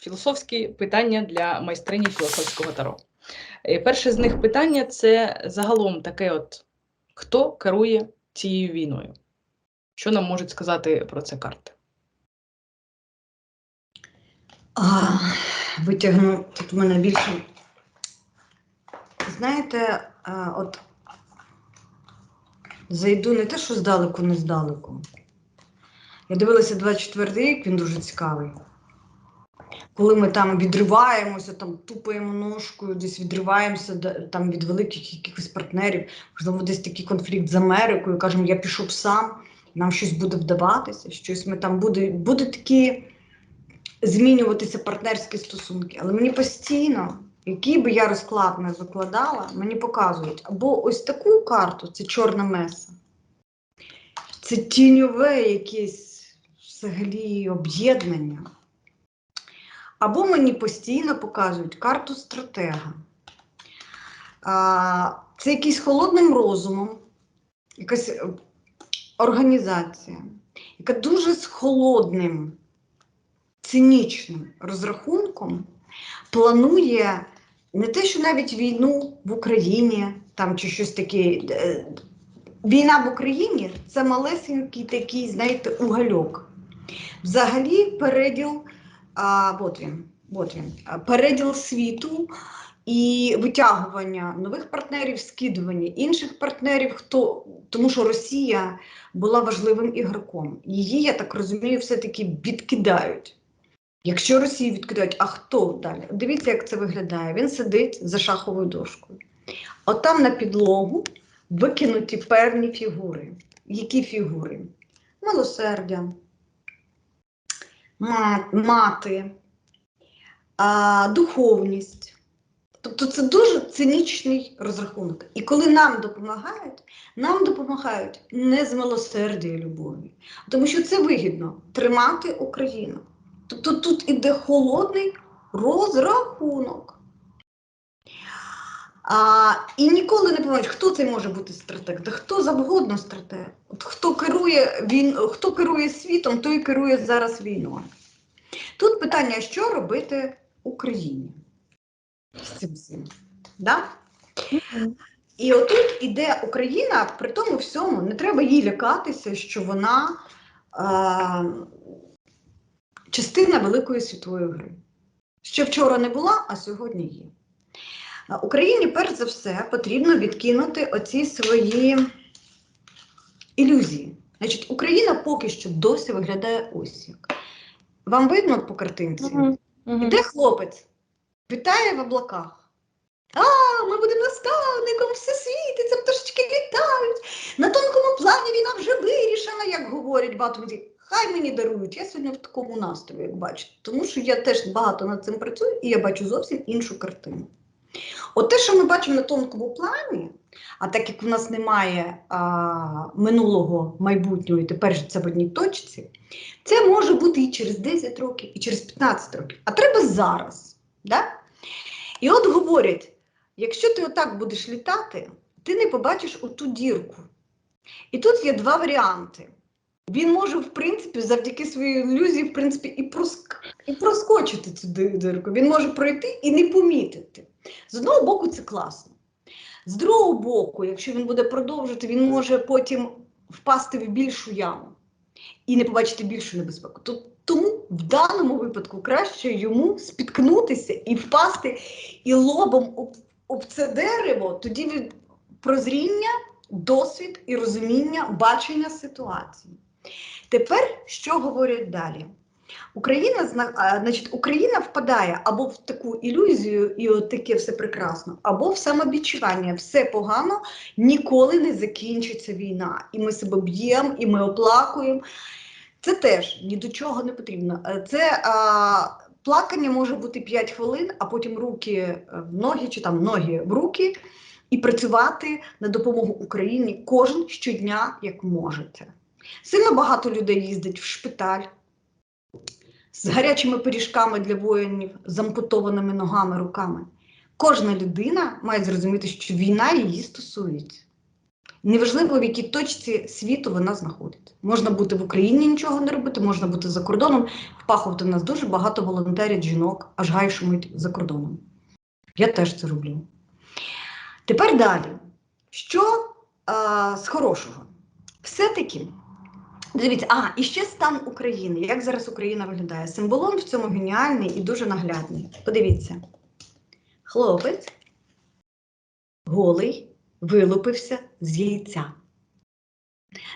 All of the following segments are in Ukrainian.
Філософські питання для майстрині філософського таро. Е, Перше з них питання це загалом таке: от хто керує цією війною? Що нам можуть сказати про це карти? А, витягну тут в мене більше. Знаєте, а, от зайду не те, що здалеку, не здалеку. Я дивилася 24 рік, він дуже цікавий. Коли ми там відриваємося, там тупаємо ножкою, десь відриваємося там від великих якихось партнерів, можливо, десь такий конфлікт з Америкою, кажемо, я пішов сам, нам щось буде вдаватися, щось ми там буде, буде такі змінюватися партнерські стосунки. Але мені постійно, який би я розклад не закладала, мені показують або ось таку карту це чорна меса, це тіньове якесь взагалі об'єднання. Або мені постійно показують карту стратега. Це якийсь холодним розумом, якась е, організація, яка дуже з холодним цинічним розрахунком планує не те, що навіть війну в Україні там чи щось таке. Е, Війна в Україні це малесенький такий, знаєте, угольок. Взагалі, переділ, а, от він, от він, переділ світу і витягування нових партнерів, скидування інших партнерів, хто, тому що Росія була важливим ігроком. Її, я так розумію, все-таки відкидають. Якщо Росію відкидають, а хто далі? Дивіться, як це виглядає. Він сидить за шаховою дошкою. От там на підлогу викинуті певні фігури. Які фігури? Милосердя, мати, духовність. Тобто це дуже цинічний розрахунок. І коли нам допомагають, нам допомагають не з милосердя любові, тому що це вигідно тримати Україну. Тобто тут іде холодний розрахунок. А, і ніколи не пам'ятають, хто це може бути стратег, та хто завгодно стратег. От хто керує він, хто керує світом, той керує зараз війною. Тут питання, що робити Україні з цим всім. Да? І отут іде Україна, при тому всьому не треба їй лякатися, що вона е, частина великої світової гри. Ще вчора не була, а сьогодні є. Україні, перш за все, потрібно відкинути оці свої ілюзії. Значить, Україна поки що досі виглядає ось як. Вам видно по картинці? Іде хлопець, вітає в облаках. А, ми будемо наставником всесвіти, це пташечки літають. На тонкому плані війна вже вирішена, як говорять багато людей. Хай мені дарують. Я сьогодні в такому настрої, як бачите, тому що я теж багато над цим працюю і я бачу зовсім іншу картину. От те, що ми бачимо на тонкому плані, а так як в нас немає а, минулого майбутнього, і тепер же це в одній точці, це може бути і через 10 років, і через 15 років. А треба зараз. Да? І от говорять: якщо ти отак будеш літати, ти не побачиш оту дірку. І тут є два варіанти. Він може, в принципі, завдяки своїй ілюзії, в принципі, і, проск... і проскочити цю дирку. Він може пройти і не помітити. З одного боку, це класно. З другого боку, якщо він буде продовжувати, він може потім впасти в більшу яму і не побачити більшу небезпеку. То- Тому в даному випадку краще йому спіткнутися і впасти і лобом об, об це дерево, тоді від прозріння, досвід і розуміння бачення ситуації. Тепер що говорять далі? Україна, значить, Україна впадає або в таку ілюзію, і от таке все прекрасно, або в самобічування, все погано, ніколи не закінчиться війна. І ми себе б'ємо, і ми оплакуємо. Це теж ні до чого не потрібно. Е, Це а, плакання може бути 5 хвилин, а потім руки е, в ноги чи там ноги в руки, і працювати на допомогу Україні кожен щодня, як можете. Сильно багато людей їздить в шпиталь з гарячими пиріжками для воїнів, з ампутованими ногами, руками. Кожна людина має зрозуміти, що війна її стосується. Неважливо, в якій точці світу вона знаходиться. Можна бути в Україні нічого не робити, можна бути за кордоном. В Паховці в нас дуже багато волонтерів, жінок, аж гай шумить за кордоном. Я теж це роблю. Тепер далі. Що а, з хорошого? Все-таки, дивіться, а, і ще стан України. Як зараз Україна виглядає? Символон в цьому геніальний і дуже наглядний. Подивіться. Хлопець голий вилупився з яйця.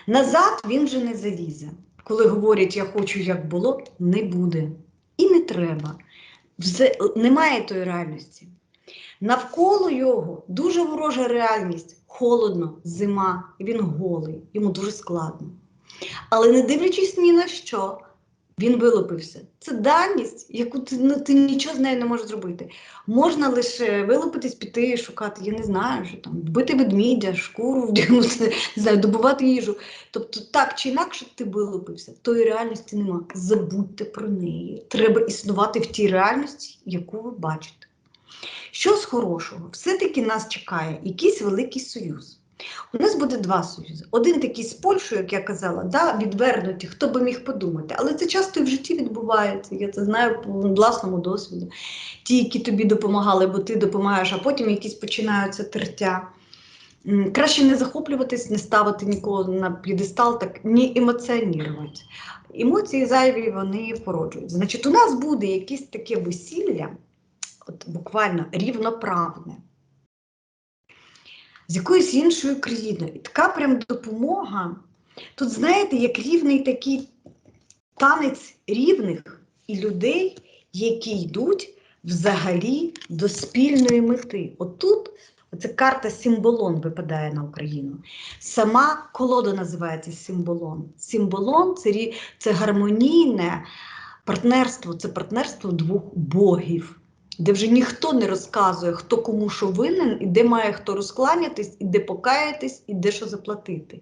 Назад він же не залізе. Коли говорять, я хочу, як було, не буде. І не треба. Немає тої реальності. Навколо його дуже ворожа реальність. Холодно, зима, він голий, йому дуже складно. Але не дивлячись ні на що, він вилупився. Це даність, яку ти, ну, ти нічого з нею не можеш зробити. Можна лише вилупитись, піти шукати, я не знаю, що там, вбити ведмідя, шкуру вдягнути, не знаю, добувати їжу. Тобто, так чи інакше ти вилупився, тої реальності нема. Забудьте про неї. Треба існувати в тій реальності, яку ви бачите. Що з хорошого? Все-таки нас чекає якийсь великий союз. У нас буде два союзи. Один такий з Польщею, як я казала, да, відвернуті, хто би міг подумати. Але це часто і в житті відбувається. Я це знаю по власному досвіду. Ті, які тобі допомагали, бо ти допомагаєш, а потім якісь починаються тертя. Краще не захоплюватись, не ставити нікого на п'єдестал, так не емоціонувати. Емоції зайві вони породжують. Значить, у нас буде якесь таке весілля, от буквально рівноправне, з якоюсь іншою країною. І така прям допомога. Тут, знаєте, як рівний такий танець рівних і людей, які йдуть взагалі до спільної мети. Отут оця карта символон випадає на Україну. Сама колода називається символон. Символон це, це гармонійне партнерство, це партнерство двох богів. Де вже ніхто не розказує, хто кому що винен, і де має хто розкланятись, і де покаятись, і де що заплатити.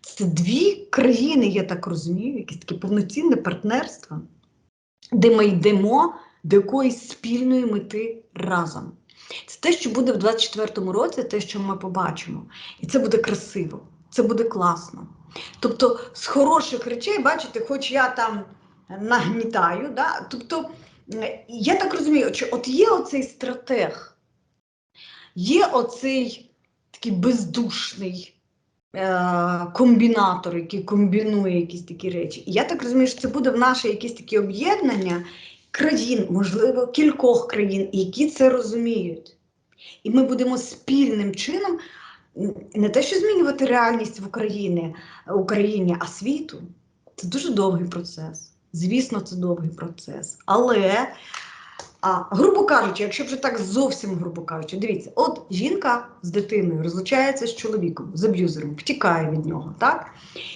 Це дві країни, я так розумію, якесь таке повноцінне партнерство, де ми йдемо до якоїсь спільної мети разом. Це те, що буде в 24-му році, те, що ми побачимо. І це буде красиво, це буде класно. Тобто, з хороших речей, бачите, хоч я там нагнітаю, да? тобто, я так розумію, що от є оцей стратег, є оцей такий бездушний е, комбінатор, який комбінує якісь такі речі. І я так розумію, що це буде в наше якесь таке об'єднання країн, можливо, кількох країн, які це розуміють. І ми будемо спільним чином не те, що змінювати реальність в Україні, Україні, а світу. Це дуже довгий процес. Звісно, це довгий процес. Але, а, грубо кажучи, якщо вже так зовсім грубо кажучи, дивіться, от жінка з дитиною розлучається з чоловіком, з аб'юзером, втікає від нього, так?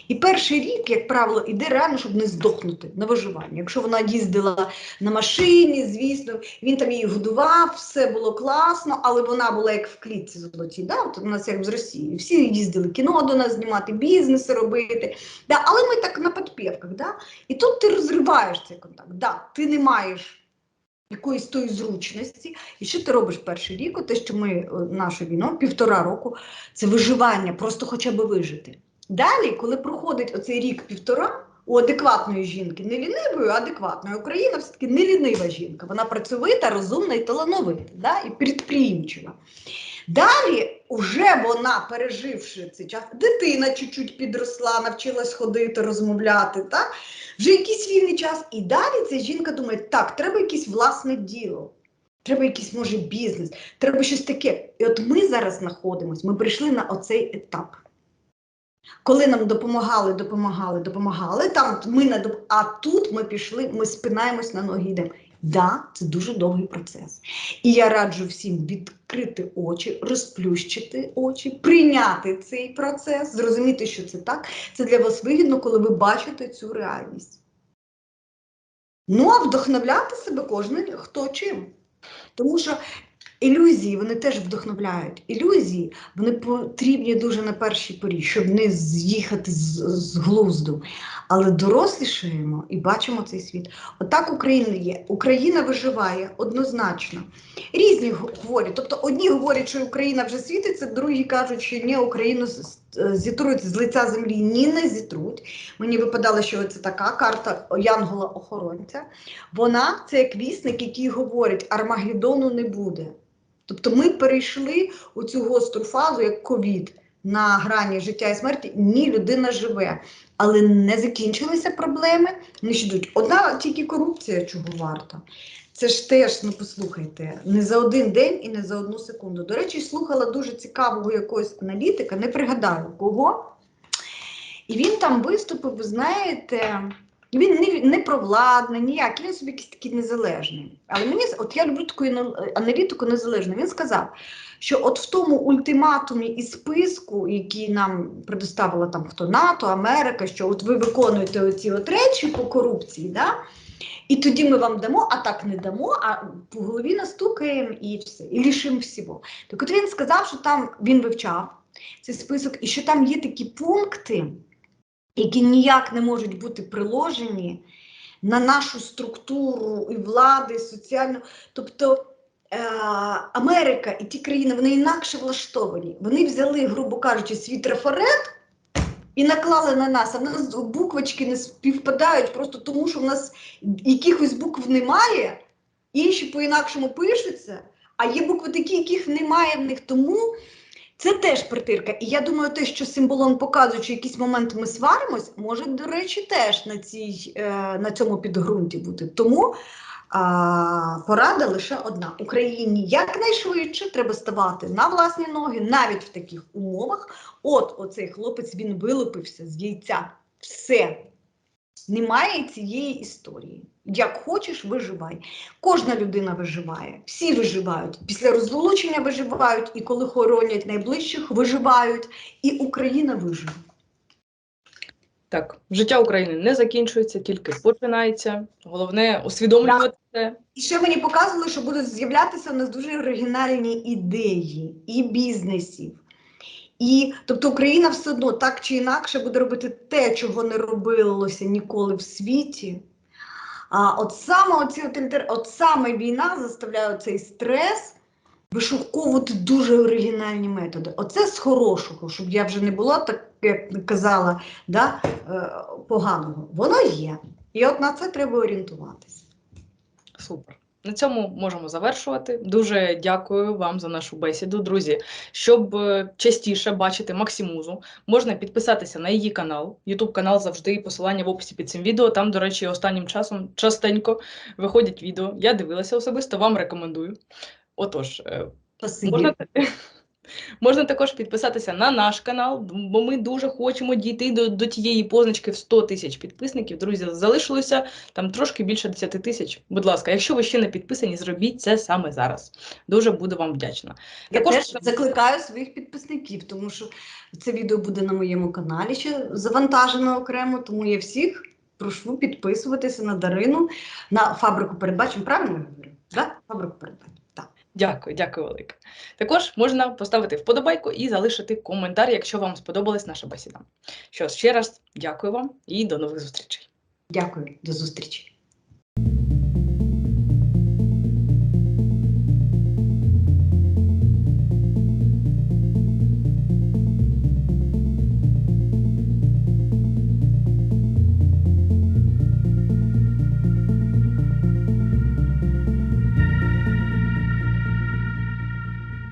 І перший рік, як правило, іде реально, щоб не здохнути на виживання. Якщо вона їздила на машині, звісно, він там її годував, все було класно, але вона була як в клітці золотій, да? От у нас як з Росії. Всі їздили кіно до нас знімати, бізнеси робити. Да? Але ми так на підпівках. Да? І тут ти розриваєш цей контакт. Да, ти не маєш якоїсь тої зручності. І що ти робиш перший рік? Те, що ми наше нашу війну, півтора року, це виживання, просто хоча б вижити. Далі, коли проходить оцей рік-півтора, у адекватної жінки, не лінивої, а адекватної, Україна все-таки не лінива жінка. Вона працьовита, розумна і талановита, да? і підприємчива. Далі, вже вона, переживши цей час, дитина чуть-чуть підросла, навчилась ходити, розмовляти, так? вже якийсь вільний час. І далі ця жінка думає, так, треба якесь власне діло. Треба якийсь, може, бізнес, треба щось таке. І от ми зараз знаходимося, ми прийшли на оцей етап. Коли нам допомагали, допомагали, допомагали, там ми не доп... а тут ми пішли, ми спинаємось на ноги йдемо. Да, це дуже довгий процес. І я раджу всім відкрити очі, розплющити очі, прийняти цей процес, зрозуміти, що це так. Це для вас вигідно, коли ви бачите цю реальність. Ну, а вдохновляти себе кожен хто чим. Тому що ілюзії вони теж вдохновляють. Ілюзії вони потрібні дуже на першій порі, щоб не з'їхати з, з глузду. Але дорослішаємо і бачимо цей світ. Отак Україна є. Україна виживає однозначно. Різні говорять. Тобто одні говорять, що Україна вже світиться, другі кажуть, що ні, Україну зітруть з лиця землі, ні, не зітруть. Мені випадало, що це така карта Янгола-охоронця. Вона це як вісник, який говорить, Армагеддону не буде. Тобто ми перейшли у цю гостру фазу, як ковід, на грані життя і смерті. Ні, людина живе. Але не закінчилися проблеми. Не йдуть. Одна тільки корупція чого варта. Це ж теж, ну послухайте, не за один день і не за одну секунду. До речі, слухала дуже цікавого якогось аналітика, не пригадаю кого. І він там виступив, ви знаєте, він не, провладний, ніяк, він собі такий незалежний. Але мені, от я люблю таку аналітику незалежну. Він сказав, що от в тому ультиматумі і списку, який нам предоставила там хто НАТО, Америка, що от ви виконуєте оці от речі по корупції, да? і тоді ми вам дамо, а так не дамо, а по голові настукаємо і все, і лишимо всього. Так от він сказав, що там він вивчав цей список, і що там є такі пункти, які ніяк не можуть бути приложені на нашу структуру і влади, соціальну. Тобто е, Америка і ті країни вони інакше влаштовані. Вони взяли, грубо кажучи, свій трафарет і наклали на нас, а в нас буквочки не співпадають просто тому, що в нас якихось букв немає, інші по-інакшому пишуться, а є букви такі, яких немає в них. Тому це теж притирка. І я думаю, те, що символон показує, що якийсь момент ми сваримось, може, до речі, теж на, цій, е, на цьому підґрунті бути. Тому а, порада лише одна: Україні якнайшвидше треба ставати на власні ноги, навіть в таких умовах. От оцей хлопець він вилупився з яйця. Все. Немає цієї історії. Як хочеш, виживай. Кожна людина виживає, всі виживають. Після розлучення виживають, і коли хоронять найближчих, виживають, і Україна виживе. Так, життя України не закінчується, тільки починається. Головне усвідомлювати це. І ще мені показували, що будуть з'являтися в нас дуже оригінальні ідеї і бізнесів. І тобто Україна все одно так чи інакше буде робити те, чого не робилося ніколи в світі. А от саме оці от, от саме війна заставляє цей стрес вишуковувати дуже оригінальні методи. Оце з хорошого, щоб я вже не була так, як казала, да, е, поганого. Воно є. І от на це треба орієнтуватися. Супер. На цьому можемо завершувати. Дуже дякую вам за нашу бесіду, друзі. Щоб е, частіше бачити Максимузу, можна підписатися на її канал. Ютуб канал завжди посилання в описі під цим відео. Там, до речі, останнім часом частенько виходять відео. Я дивилася особисто, вам рекомендую. Отож, е, Спасибі. Можна, можна також підписатися на наш канал, бо ми дуже хочемо дійти до, до тієї позначки в 100 тисяч підписників. Друзі, залишилося там трошки більше 10 тисяч. Будь ласка, якщо ви ще не підписані, зробіть це саме зараз. Дуже буду вам вдячна. Я Також теж закликаю своїх підписників, тому що це відео буде на моєму каналі ще завантажено окремо, тому я всіх прошу підписуватися на Дарину, на фабрику передбачень. Правильно я говорю? Да? Фабрику передбачень. Дякую, дякую велике. Також можна поставити вподобайку і залишити коментар, якщо вам сподобалась наша бесіда. Що ж, ще раз дякую вам і до нових зустрічей. Дякую, до зустрічі.